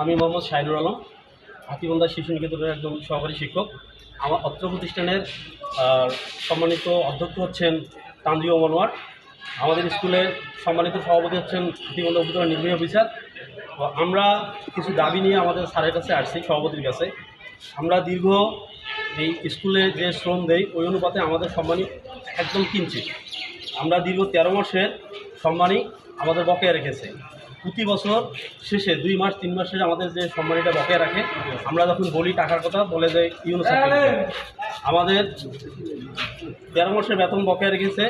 আমি মোহাম্মদ শাহিনুর আলম হাতিবন্ধা শিশু নিকেতনের একজন সহকারী শিক্ষক। আমার অত্র প্রতিষ্ঠানের সম্মানিত অধ্যক্ষ হচ্ছেন তানজিও মনোয়ার আমাদের স্কুলে সম্মানিত সভাপতি হচ্ছেন হাতিবন্ধা উপজেলার নির্বাহী অফিসার। আমরা কিছু দাবি নিয়ে আমাদের স্যারের কাছে আসছি, সভাপতির কাছে। আমরা দীর্ঘ এই স্কুলে যে শ্রম দেই, ওই অনুপাতে আমাদের সম্মানী একদম কিঞ্চিত। আমরা দীর্ঘ তেরো মাসের সম্মানী আমাদের বকেয়া রেখেছে। প্রতি বছর শেষে দুই মাস, তিন মাসের আমাদের যে সম্মানীটা বকেয়া রাখে, আমরা যখন বলি টাকার কথা, বলে যে ইউনিসেফ আমাদের তেরো মাসের বেতন বকেয়া রেখেছে,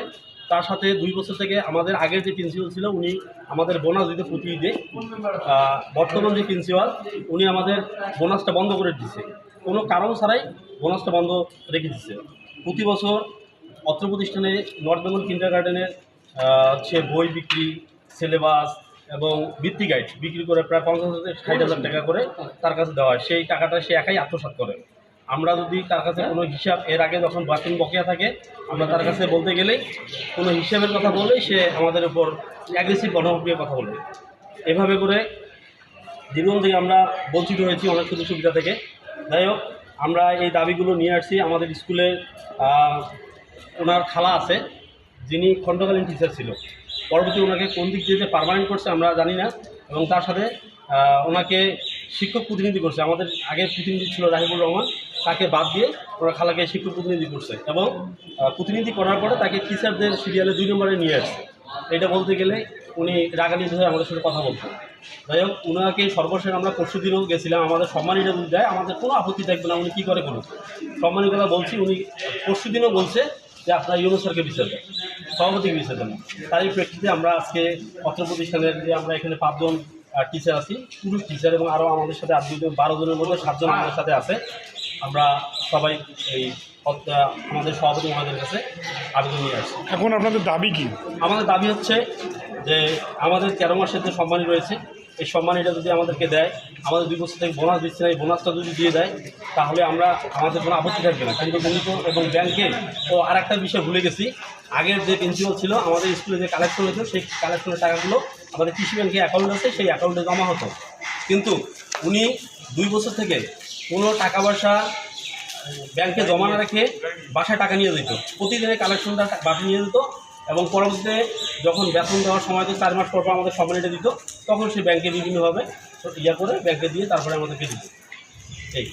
তার সাথে দুই বছর থেকে আমাদের আগের যে প্রিন্সিপাল ছিল, উনি আমাদের বোনাস দিতে প্রতি ঈদে বর্তমান যে প্রিন্সিপাল উনি আমাদের বোনাসটা বন্ধ করে দিচ্ছে কোনো কারণ ছাড়াই বোনাসটা বন্ধ রেখে দিচ্ছে প্রতি বছর অত্র প্রতিষ্ঠানে নর্থ বেঙ্গল কিন্ডার গার্ডেনের হচ্ছে বই বিক্রি সিলেবাস এবং বৃত্তি গাইড বিক্রি করে প্রায় পঞ্চাশ হাজার, ষাট হাজার টাকা করে তার কাছে দেওয়া হয়। সেই টাকাটা সে একাই আত্মসাৎ করে। আমরা যদি তার কাছে কোনো হিসাব, এর আগে যখন বাতিল বকেয়া থাকে, আমরা তার কাছে বলতে গেলেই কোনো হিসাবের কথা বললেই সে আমাদের উপর অ্যাগ্রেসিভ গণপ্রিয় কথা বলবে এভাবে করে দীর্ঘদিন থেকে আমরা বঞ্চিত হয়েছি অনেক সুযোগ সুবিধা থেকে। যাই হোক, আমরা এই দাবিগুলো নিয়ে আসছি। আমাদের স্কুলে ওনার খালা আছে, যিনি খণ্ডকালীন টিচার ছিল। পরবর্তী ওনাকে কোন দিক দিয়ে যে পারমানেন্ট করছে আমরা জানি না, এবং তার সাথে ওনাকে শিক্ষক প্রতিনিধি করছে। আমাদের আগের প্রতিনিধি ছিল রাহিবুর রহমান, তাকে বাদ দিয়ে ওরা খালাকে শিক্ষক প্রতিনিধি করছে এবং প্রতিনিধি করার পরে তাকে টিচারদের সিরিয়ালে দুই নম্বরে নিয়ে আসছে। এটা বলতে গেলে উনি রাগান্বিত হয়ে আমাদের সাথে কথা বলতেন যাই হোক, উনাকে সর্বশেষ আমরা পরশু দিনও গেছিলাম। আমাদের সম্মানীটা যদি দেয়, আমাদের কোনো আপত্তি থাকবে না উনি কী করে করুন সম্মানের কথা বলছি, উনি পরশু দিনও বলছে যে আপনার ইউনো স্যারকে বিচার দেন। সভাপতিকে হয়েছে দেন তারই প্রেক্ষিতে আমরা আজকে অত্র প্রতিষ্ঠানের যে আমরা এখানে পাঁচজন টিচার আছি পুরুষ টিচার এবং আরও আমাদের সাথে আর দুজন বারো জনের মধ্যে সাতজন আমাদের সাথে আছে। আমরা সবাই এই আমাদের সভাপতি মহাদের কাছে আবেদন নিয়ে আসছি। এখন আপনাদের দাবি কি? আমাদের দাবি হচ্ছে যে আমাদের তেরো মাসের যে সম্মানী রয়েছে এই সম্মানীটা যদি আমাদেরকে দেয়, আমাদের দুই বছর থেকে বোনাস দিচ্ছে না, এই বোনাসটা যদি দিয়ে দেয়, তাহলে আমরা আমাদের কোনো আপত্তি থাকবে না। কিন্তু গণিত এবং ব্যাংকে ও আর একটা বিষয় ভুলে গেছি। আগের যে প্রিন্সিপাল ছিল, আমাদের স্কুলে যে কালেকশন হতো সেই কালেকশনের টাকাগুলো আমাদের কৃষি ব্যাংকে অ্যাকাউন্ট আছে, সেই অ্যাকাউন্টে জমা হতো। কিন্তু উনি দুই বছর থেকে কোনো টাকা পয়সা ব্যাংকে জমা না রেখে বাসায় টাকা নিয়ে যেত। প্রতিদিনের কালেকশনটা বাসায় নিয়ে যেত এবং পরবর্তীতে যখন বেতন দেওয়ার সময় তো চার মাস পর পর আমাদের সম্মানিটা দিত। তখন সে ব্যাংকে বিভিন্নভাবে ইয়া করে ব্যাংকে দিয়ে তারপরে আমাদেরকে দিত এই।